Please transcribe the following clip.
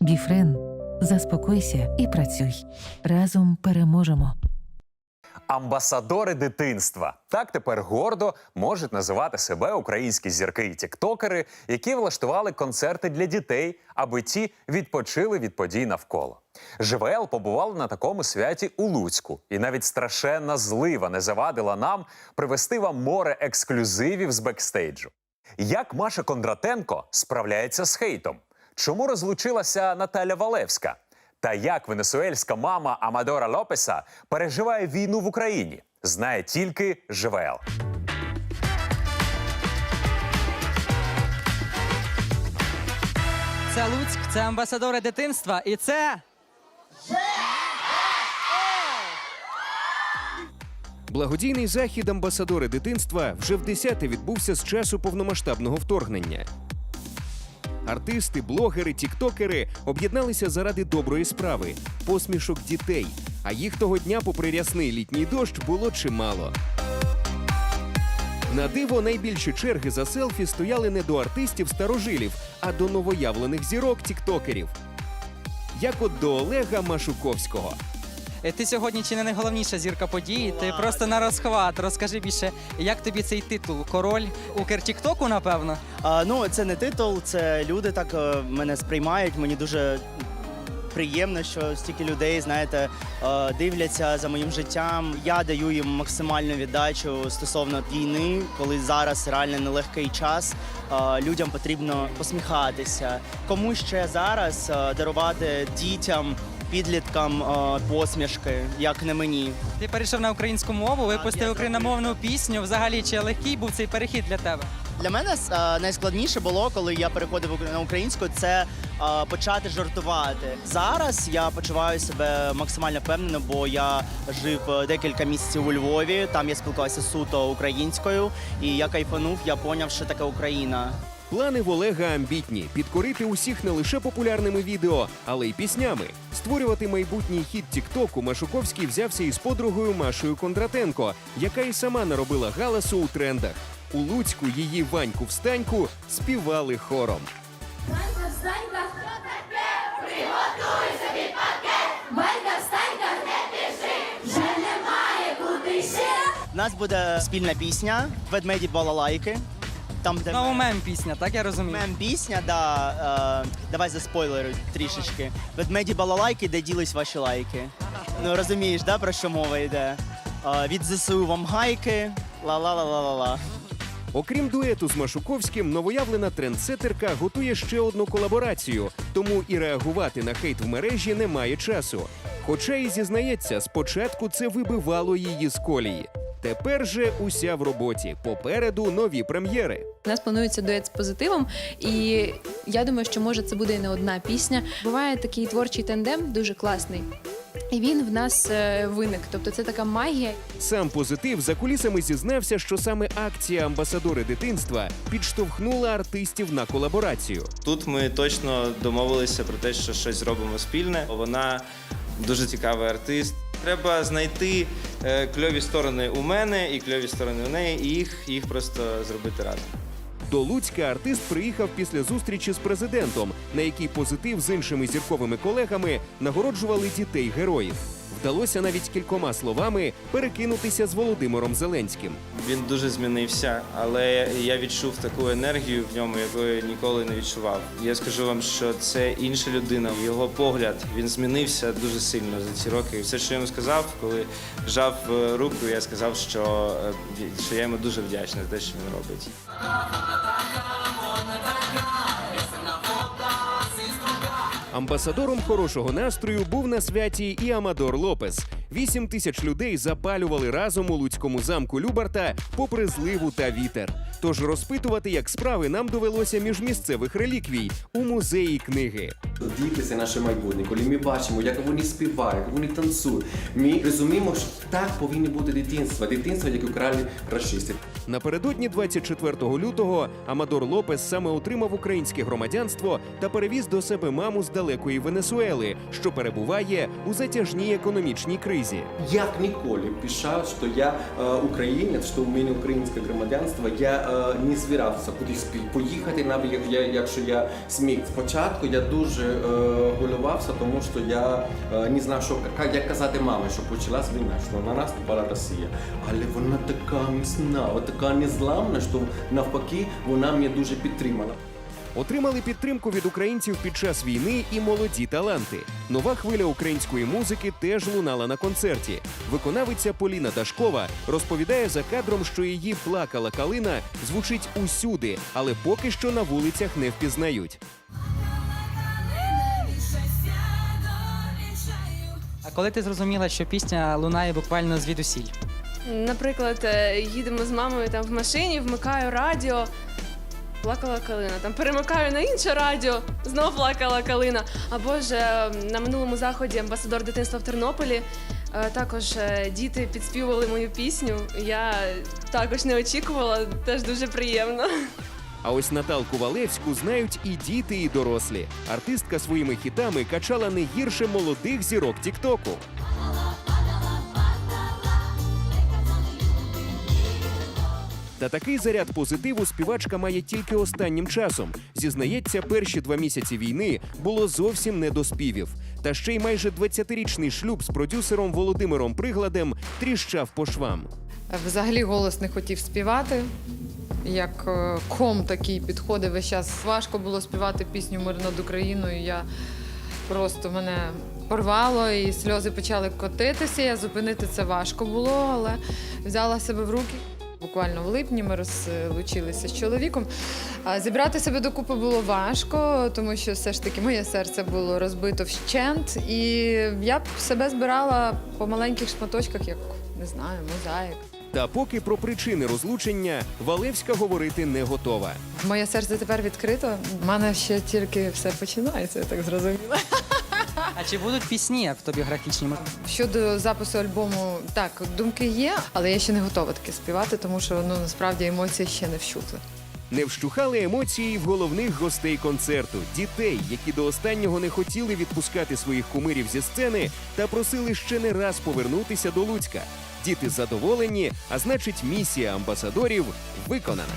Біфрен, заспокойся і працюй. Разом переможемо. Амбасадори дитинства так тепер гордо можуть називати себе українські зірки і тіктокери, які влаштували концерти для дітей, аби ті відпочили від подій навколо. ЖВЛ побували на такому святі у Луцьку, і навіть страшенна злива не завадила нам привести вам море ексклюзивів з бекстейджу. Як Маша Кондратенко справляється з хейтом? Чому розлучилася Наталя Валевська? Та як венесуельська мама Амадора Лопеса переживає війну в Україні, знає тільки ЖВЛ. Це Луцьк, це амбасадори дитинства, і це Благодійний захід амбасадори дитинства вже в десяте відбувся з часу повномасштабного вторгнення. Артисти, блогери, тіктокери об'єдналися заради доброї справи посмішок дітей. А їх того дня, попри рясний літній дощ, було чимало. На диво найбільші черги за селфі стояли не до артистів старожилів, а до новоявлених зірок тіктокерів. Як от до Олега Машуковського. Е, ти сьогодні чи не найголовніша зірка події. Ти просто на розхват. Розкажи більше, як тобі цей титул? Король Укртіктоку, напевно. А, ну, це не титул, це люди так е, мене сприймають. Мені дуже приємно, що стільки людей, знаєте, е, дивляться за моїм життям. Я даю їм максимальну віддачу стосовно війни, коли зараз реально нелегкий час. Е, людям потрібно посміхатися. Кому ще зараз е, дарувати дітям, підліткам е, посмішки, як не мені. Ти перейшов на українську мову, випустив україномовну пісню. Взагалі, чи легкий був цей перехід для тебе? Для мене е, найскладніше було, коли я переходив на українську, це е, почати жартувати. Зараз я почуваю себе максимально впевнено, бо я жив е, декілька місяців у Львові. Там я спілкувався суто українською, і я кайфанув, я поняв, що таке Україна. Плани в Олега амбітні підкорити усіх не лише популярними відео, але й піснями. Створювати майбутній хіт Тіктоку Машуковський взявся із подругою Машою Кондратенко, яка і сама наробила галасу у трендах. У Луцьку її Ваньку встаньку співали хором. Банька, встанька, хто таке? Приготуй собі пакет. Банька, встанька, не біжи. Вже немає куди ще. У нас буде спільна пісня Ведмеді балалайки. Там, де Знову мем пісня, так я розумію. Мем пісня, да, е, давай заспойлерю трішечки. Ведмеді балалайки, де ділись ваші лайки. Ну розумієш, да, про що мова йде? Е, від ЗСУ вам гайки. Ла-ла-ла-ла-ла-ла. Окрім дуету з Машуковським, новоявлена трендсетерка готує ще одну колаборацію, тому і реагувати на хейт в мережі немає часу. Хоча і зізнається, спочатку це вибивало її з колії. Тепер же уся в роботі. Попереду нові прем'єри. У нас планується дует з позитивом, і я думаю, що може це буде і не одна пісня. Буває такий творчий тандем, дуже класний. І він в нас е, виник. Тобто це така магія. Сам позитив за кулісами зізнався, що саме акція амбасадори дитинства підштовхнула артистів на колаборацію. Тут ми точно домовилися про те, що щось зробимо спільне. Вона дуже цікавий артист. Треба знайти е, кльові сторони у мене і кльові сторони у неї, і їх, їх просто зробити разом. До Луцька артист приїхав після зустрічі з президентом, на якій позитив з іншими зірковими колегами нагороджували дітей героїв. Вдалося навіть кількома словами перекинутися з Володимиром Зеленським. Він дуже змінився, але я відчув таку енергію в ньому, якої ніколи не відчував. Я скажу вам, що це інша людина. Його погляд він змінився дуже сильно за ці роки. І все, що я йому сказав, коли жав е, руку, я сказав, що, е, що я йому дуже вдячний за те, що він робить. Амбасадором хорошого настрою був на святі і Амадор Лопес. Вісім тисяч людей запалювали разом у Луцькому замку Любарта попри зливу та вітер. Тож розпитувати, як справи, нам довелося між місцевих реліквій у музеї книги. Діти це наше майбутнє. Коли ми бачимо, як вони співають, як вони танцюють, ми розуміємо, що так повинно бути дитинство. Дитинство, як украли расисти. Напередодні 24 лютого Амадор Лопес саме отримав українське громадянство та перевіз до себе маму з далекої Венесуели, що перебуває у затяжній економічній кризі. Як ніколи пиша, що я е, українець, що у мене українське громадянство, я е, не збирався кудись поїхати, навіть я, якщо я зміг. Спочатку я дуже е, хвилювався, тому що я е, не знав, що як, казати мамі, що почалась війна, що на нас напала Росія. Але вона така міцна, така незламна, що навпаки вона мене дуже підтримала. Отримали підтримку від українців під час війни і молоді таланти. Нова хвиля української музики теж лунала на концерті. Виконавиця Поліна Дашкова розповідає за кадром, що її плакала калина звучить усюди, але поки що на вулицях не впізнають. А коли ти зрозуміла, що пісня лунає буквально звідусіль? Наприклад, е, їдемо з мамою там в машині, вмикаю радіо. Плакала калина. Там перемикаю на інше радіо, знов плакала калина. Або ж е, на минулому заході амбасадор дитинства в Тернополі. е, Також діти підспівували мою пісню. Я також не очікувала, теж дуже приємно. А ось Наталку Валевську знають і діти, і дорослі. Артистка своїми хітами качала не гірше молодих зірок Тіктоку. Та такий заряд позитиву співачка має тільки останнім часом. Зізнається, перші два місяці війни було зовсім не до співів. Та ще й майже 20-річний шлюб з продюсером Володимиром Пригладем тріщав по швам. Взагалі голос не хотів співати. Як е, ком такий підходив весь час. Важко було співати пісню Мир над Україною. Я просто мене порвало і сльози почали котитися. Я зупинити це важко було, але взяла себе в руки. Буквально в липні ми розлучилися з чоловіком. Зібрати себе докупи було важко, тому що все ж таки моє серце було розбито вщент, і я б себе збирала по маленьких шматочках, як не знаю, мозаїк. Та поки про причини розлучення Валевська говорити не готова. Моє серце тепер відкрито. У мене ще тільки все починається, я так зрозуміла. А чи будуть пісні автобіографічні? Щодо запису альбому, так, думки є, але я ще не готова таки співати, тому що ну насправді емоції ще не вщухли. Не вщухали емоції в головних гостей концерту дітей, які до останнього не хотіли відпускати своїх кумирів зі сцени та просили ще не раз повернутися до Луцька. Діти задоволені, а значить, місія амбасадорів виконана.